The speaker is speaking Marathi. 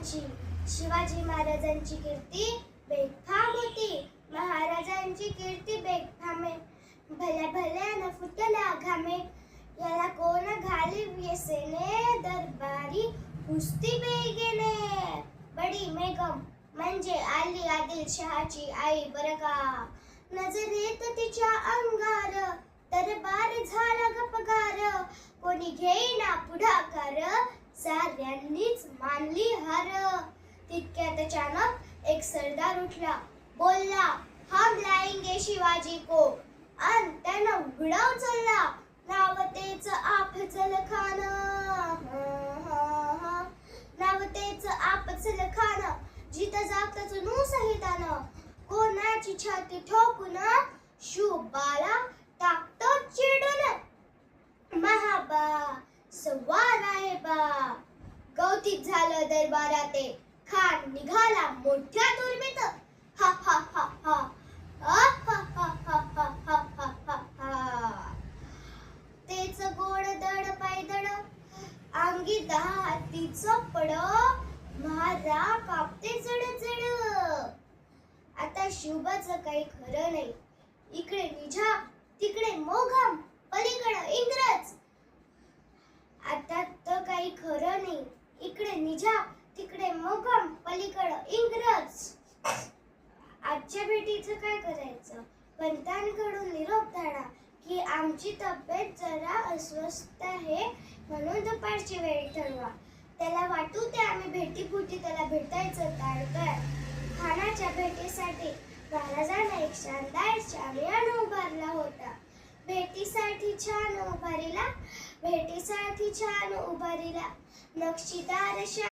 महाराजांची शिवाजी महाराजांची कीर्ती बेफाम होती. महाराजांची कीर्ती बेफाम. भल्या भल्या न फुटला घामे. याला कोण घाली? व्यसेने दरबारी कुस्ती बेगेने बडी मेगम म्हणजे आली आदिलशहाची आई बर का? नजरेत तिच्या अंगार. दरबार झाला गपगार. कोणी घेईना पुढाकार. साऱ्यांनीच मानली हार. तितक्या अचानक एक सरदार उठला. बोलला हम लाएंगे शिवाजी को. अन त्यानं उघडा उचलला नावतेच आपचल खान. नावतेच आपचल खान. जिथं जात नू सहितान कोणाची छाती ठोकून शुबाला संवाद आहे बा. कौतिक झालं दरबारा ते खान निघाला मोठ्या दुर्मित हा हा हा हा. तेच गोड दड पायदड आंगी दहा हातीच पड. महारा कापते जड जड. आता शिवबाच काही खरं नाही. इकडे निजा नाही इकडे निझाम तिकडे मोघम पलीकडे इंग्रज. आजच्या भेटीचं काय करायचं? पंतांकडून निरोप धाडा की आमची तब्येत जरा अस्वस्थ आहे म्हणून दुपारची वेळ ठरवा. त्याला वाटू ते आम्ही भेटीपुटी त्याला भेटायचं टाळतोय खानाच्या भेटीसाठी महाराजांना एक शानदार चामियान उभारला होता. भेटीसाठी छान उभारीला भेटीसाठी छान उभारीला. नक्षीदार